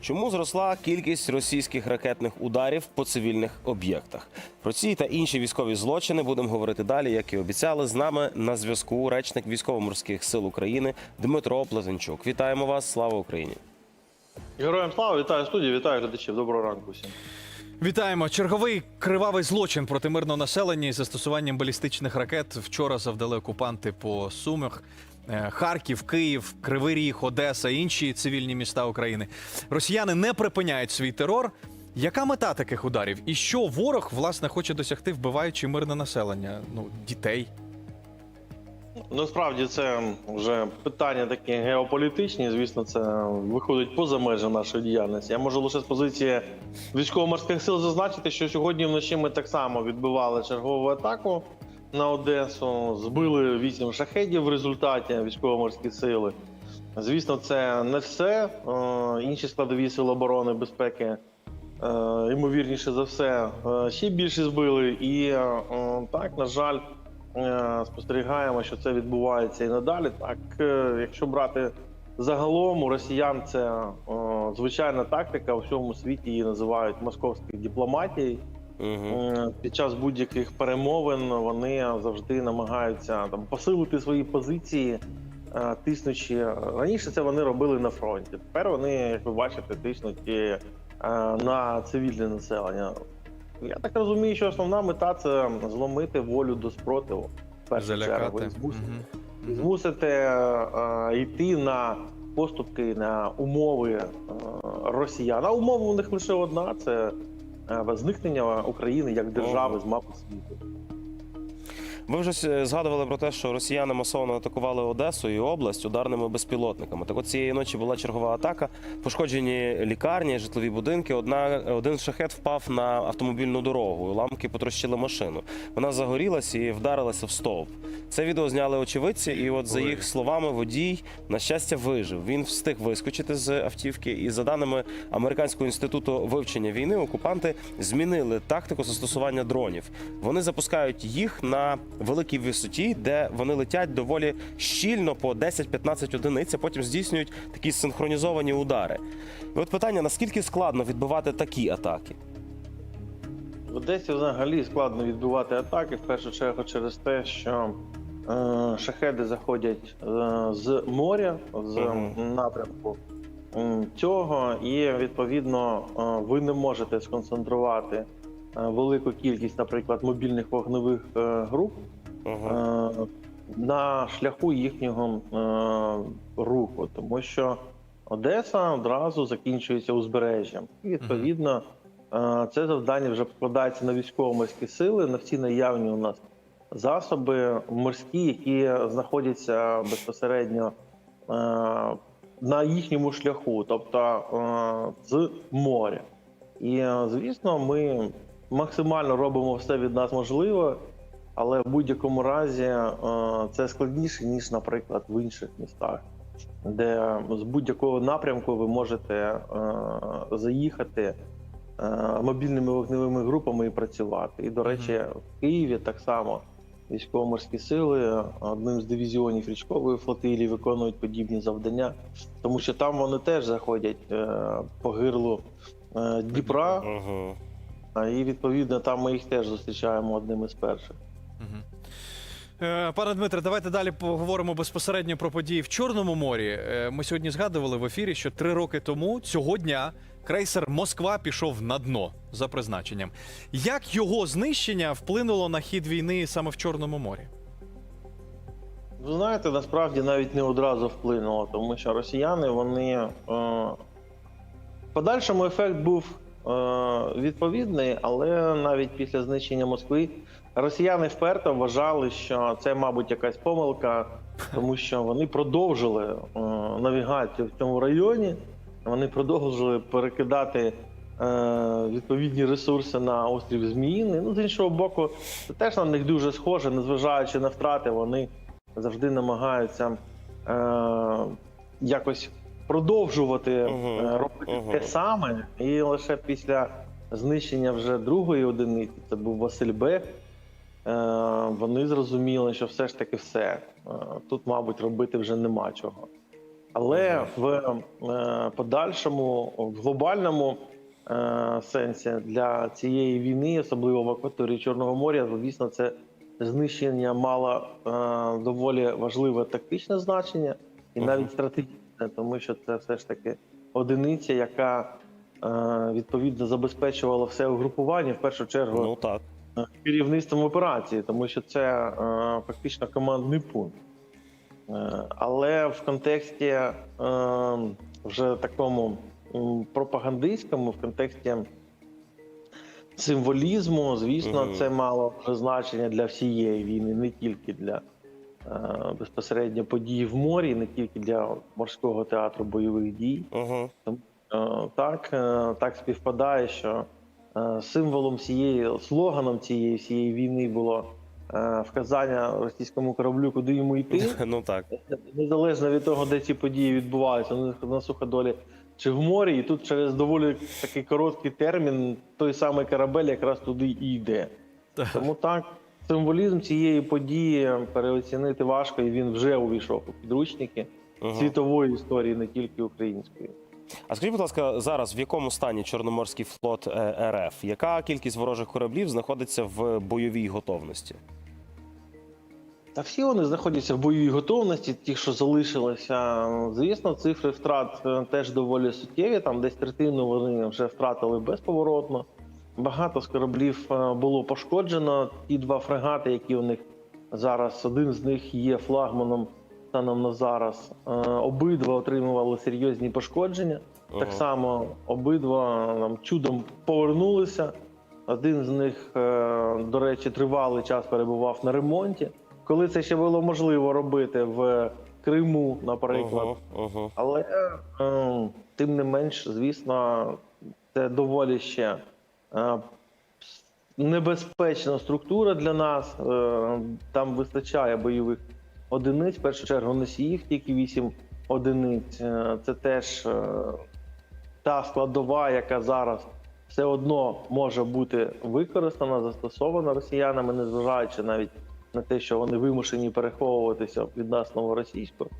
Чому зросла кількість російських ракетних ударів по цивільних об'єктах? Про ці та інші військові злочини будемо говорити далі, як і обіцяли. З нами на зв'язку речник військово-морських сил України Дмитро Плазенчук. Вітаємо вас! Слава Україні! Героям слава, вітаю студію, вітаю глядачів. Доброго ранку всім. Вітаємо. Черговий кривавий злочин проти мирного населення із застосуванням балістичних ракет вчора завдали окупанти по Сумах. Е, Харків, Київ, Кривий Ріг, Одеса, інші цивільні міста України. Росіяни не припиняють свій терор. Яка мета таких ударів? І що ворог власне хоче досягти, вбиваючи мирне населення? Ну, дітей. Насправді це вже питання такі геополітичні. Звісно, це виходить поза межі нашої діяльності. Я можу лише з позиції військово-морських сил зазначити, що сьогодні вночі ми так само відбивали чергову атаку на Одесу. Збили вісім шахедів в результаті військово-морські сили. Звісно, це не все. Е, Інші складові сил оборони безпеки, е, ймовірніше за все, е, ще більше збили. І так, на жаль, спостерігаємо, що це відбувається і надалі. Так, якщо брати загалом, у росіян це звичайна тактика. У всьому світі її називають московською дипломатією. Угу. Під час будь-яких перемовин вони завжди намагаються там посилити свої позиції, е, тиснучи. Раніше це вони робили на фронті. Тепер вони, як ви бачите, тиснуть е, на цивільне населення. Я так розумію, що основна мета це зломити волю до спротиву. Залякати. змусити, Мгм. змусити йти на поступки на умови росіян. А умова у них лише одна: це зникнення України як держави з мапи світу. Ви вже е, згадували про те, що росіяни масово атакували Одесу і область ударними безпілотниками. Так от цієї ночі була чергова атака, пошкоджені лікарні, житлові будинки. Одна один шахет впав на автомобільну дорогу. Уламки потрощили машину. Вона загорілася і вдарилася в стовп. Це відео зняли очевидці, і от за їх словами, водій на щастя вижив. Він встиг вискочити з автівки. І за даними американського інституту вивчення війни, окупанти змінили тактику застосування дронів. Вони запускають їх на великій висоті, де вони летять доволі щільно по 10-15 одиниць, а потім здійснюють такі синхронізовані удари. І от питання: наскільки складно відбивати такі атаки? В Одесі взагалі складно відбивати атаки, в першу чергу через те, що е, шахеди заходять е, з моря, з Мгм. напрямку цього, і відповідно е, ви не можете сконцентрувати велику кількість, наприклад, мобільних вогневих е, груп Ага. е, на шляху їхнього е, руху, тому що Одеса одразу закінчується узбережжям. І відповідно е, це завдання вже покладається на військово-морські сили, на всі наявні у нас засоби морські, які знаходяться безпосередньо е, на їхньому шляху, тобто е, з моря. І е, звісно, ми максимально робимо все від нас можливе. Але в будь-якому разі е, це складніше ніж, наприклад, в інших містах, де з будь-якого напрямку ви можете е, заїхати е, мобільними вогневими групами і працювати. І, до речі, в Києві так само військово-морські сили одним з дивізіонів річкової флотилії виконують подібні завдання, тому що там вони теж заходять е, по гирлу е, Дніпра, Ага. І відповідно там ми їх теж зустрічаємо одним із перших. Е, Пане Дмитре, давайте далі поговоримо безпосередньо про події в Чорному морі. Е, Ми сьогодні згадували в ефірі, що три роки тому цього дня крейсер Москва пішов на дно за призначенням. Як його знищення вплинуло на хід війни саме в Чорному морі? Ви знаєте, насправді навіть не одразу вплинуло, тому що росіяни вони е, подальшому ефект був відповідний, але навіть після знищення Москви росіяни вперто вважали, що це, мабуть, якась помилка, тому що вони продовжили е, навігацію в цьому районі, вони продовжили перекидати. е, Відповідні ресурси на острів Зміїний. Ну, з іншого боку, це теж на них дуже схоже, незважаючи на втрати, вони завжди намагаються е, якось продовжувати е, робити мгм. те саме. І лише після знищення вже другої одиниці, це був Василь Б. Е, вони зрозуміли, що все ж таки все. Е, тут, мабуть, робити вже нема чого. Але в е, подальшому, в глобальному сенсі для цієї війни, особливо в акваторії Чорного моря, звісно, це знищення мало доволі важливе тактичне значення і навіть стратегічне, тому що це все ж таки одиниця, яка е, відповідно забезпечувала все угрупування, в першу чергу Ну так. е, керівництвом операції, тому що це е, фактично командний пункт. Але в контексті вже такому пропагандистському, в контексті символізму, звісно, Мгм. це мало значення для всієї війни, не тільки для безпосередньо подій в морі, не тільки для морського театру бойових дій. Угу. Е, Так, е, так співпадає, що е, символом цієї, слоганом цієї всієї війни було е, вказання російському кораблю, куди йому йти, Ну так. незалежно від того, де ці події відбуваються, на- на суходолі чи в морі. І тут через доволі такий короткий термін той самий корабель якраз туди і йде. Тому так, символізм цієї події переоцінити важко, і він вже увійшов у підручники Угу. світової історії, не тільки української. А скажіть, будь ласка, зараз в якому стані Чорноморський флот е, РФ? Яка кількість ворожих кораблів знаходиться в бойовій готовності? Та всі вони знаходяться в бойовій готовності, ті, що залишилися. Звісно, цифри втрат е, теж доволі суттєві. Там десь третину вони вже втратили безповоротно. Багато з кораблів е, було пошкоджено. Ті два фрегати, які у них зараз, один з них є флагманом станом на зараз. Е, Обидва отримували серйозні пошкодження. Так само обидва там, чудом повернулися. Один з них, е, до речі, тривалий час перебував на ремонті. Коли це ще було можливо робити в Криму, наприклад. Угу, угу. Але е, тим не менш, звісно, це доволі ще е, небезпечна структура для нас. Е, там вистачає бойових одиниць. В першу чергу носіїв, тільки 8 одиниць. Е, це теж е, та складова, яка зараз все одно може бути використана, застосована росіянами, незважаючи навіть на те, що вони вимушені переховуватися від нас новоросійського.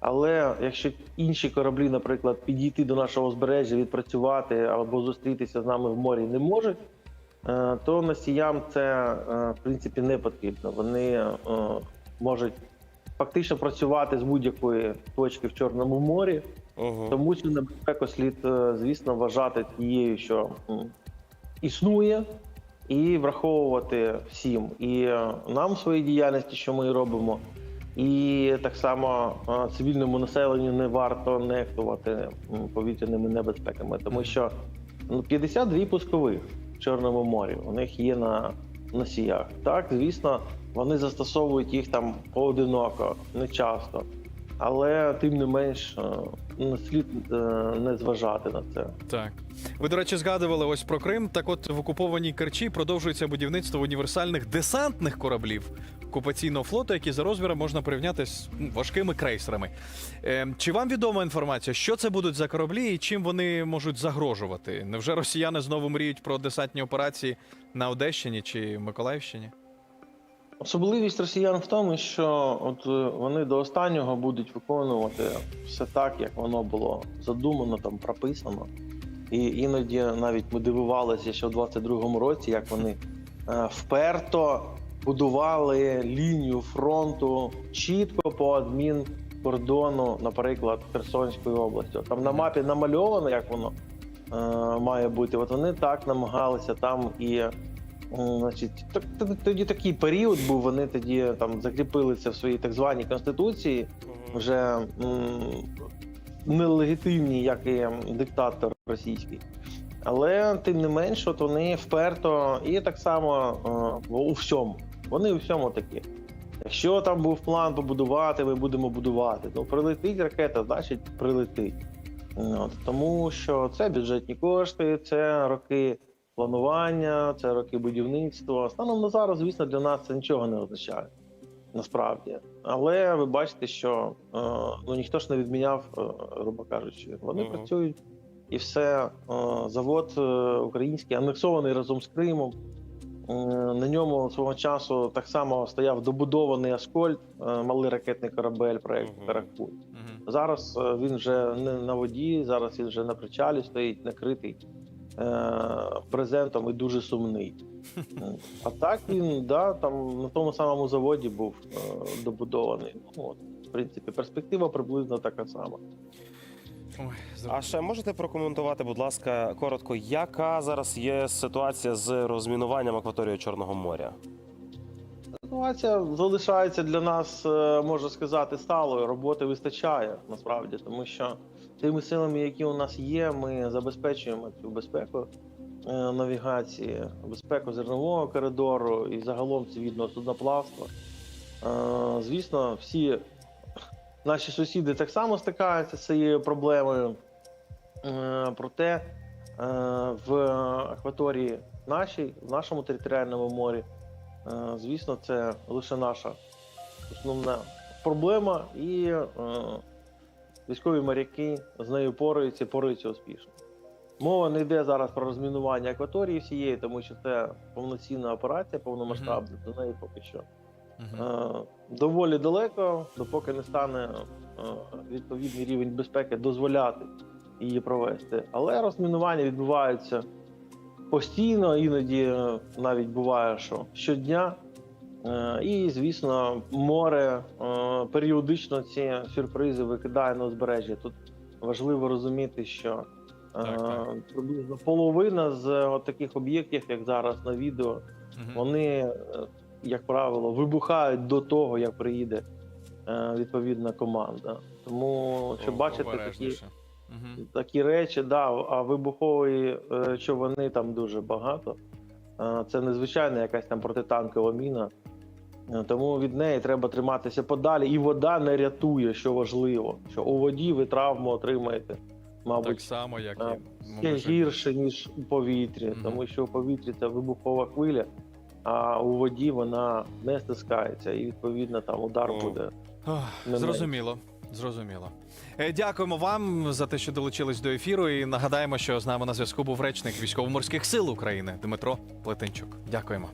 Але якщо інші кораблі, наприклад, підійти до нашого узбережжя, відпрацювати або зустрітися з нами в морі не можуть, е, то носіям це е, в принципі не потрібно. Вони е, можуть фактично працювати з будь-якої точки в Чорному морі, Угу. тому цю небезпеку слід, звісно, вважати тією, що існує, і враховувати всім. І нам в своїй діяльності, що ми робимо, і так само е, цивільному населенню не варто нехтувати повітряними небезпеками, тому що ну, 52 пускових в Чорному морі у них є на носіях. Так, звісно, вони застосовують їх там поодиноко, не часто. Але тим не менш е, не слід е, не зважати на це. Так. Ви, до речі, згадували ось про Крим. Так от в окупованій Керчі продовжується будівництво універсальних десантних кораблів окупаційного флоту, які за розміром можна порівняти з ну, важкими крейсерами. Е, чи вам відома інформація, що це будуть за кораблі і чим вони можуть загрожувати? Невже росіяни знову мріють про десантні операції на Одещині чи Миколаївщині? Особливість росіян в тому, що от е, вони до останнього будуть виконувати все так, як воно було задумано, там прописано. І іноді навіть ми дивувалися, що в 22-му році, як вони е, вперто будували лінію фронту чітко по адмінкордону, наприклад, Херсонської області. Там на мапі намальовано, як воно е, має бути. От вони так намагалися там і Значить, так- тоді такий період був. Вони тоді там закріпили це в своїй так званій конституції, вже нелегітимні, як і диктатор російський. Але тим не менш, от вони вперто і так само е, у всьому. Вони у всьому такі. Якщо там був план побудувати, ми будемо будувати. Ну, прилетить ракета, значить прилетить. От, тому що це бюджетні кошти, це роки планування, це роки будівництва. Станом на зараз, звісно, для нас це нічого не означає. Насправді. Але ви бачите, що е, ну, ніхто ж не відміняв, е, грубо кажучи, вони Мгм. працюють. І все, е, завод е, український, анексований разом з Кримом. Е, На ньому свого часу так само стояв добудований Аскольд, е, малий ракетний корабель проєкту Мгм. Каракуль. Мгм. Зараз е, він вже не на воді, зараз він вже на причалі стоїть, накритий брезентом і дуже сумний. А так він да, там на тому самому заводі був добудований. Ну, от, в принципі, перспектива приблизно така сама. Ой, А ще можете прокоментувати, будь ласка, коротко, яка зараз є ситуація з розмінуванням акваторії Чорного моря? Ситуація залишається для нас, е, можна сказати, сталою. Роботи вистачає насправді, тому що тими силами, які у нас є, ми забезпечуємо цю безпеку е, навігації, безпеку зернового коридору і загалом цивільного судноплавства. Е, Звісно, всі наші сусіди так само стикаються з цією проблемою. Е, Проте е, в акваторії нашій, в нашому територіальному морі. Е, Звісно, це лише наша основна проблема, і військові моряки з нею пораються, пораються успішно. Мова не йде зараз про розмінування акваторії всієї, тому що це повноцінна операція, повномасштабна, до неї поки що доволі далеко, допоки не стане е, відповідний рівень безпеки дозволяти її провести. Але розмінування відбувається постійно, іноді е, навіть буває, що щодня. Е, І, звісно, море е, періодично ці сюрпризи викидає на узбережжя. Тут важливо розуміти, що е, Так, так. приблизно половина з таких об'єктів, як зараз на відео, Мгм. вони, е, як правило, вибухають до того, як приїде е, відповідна команда. Тому що О, бачите такі. Мгм. такі речі, да, а вибухової е, човни там дуже багато. Е, Це незвичайна якась там протитанкова міна. Тому від неї треба триматися подалі, і вода не рятує, що важливо. Що у воді ви травму отримаєте, мабуть, Так само, як і ще гірше, ніж у повітрі, Мгм. тому що у повітрі це вибухова хвиля, а у воді вона не стискається, і відповідно там удар О. буде. Не Зрозуміло. Зрозуміло. Е, Дякуємо вам за те, що долучились до ефіру. І нагадаємо, що з нами на зв'язку був речник військово-морських сил України Дмитро Плетенчук. Дякуємо.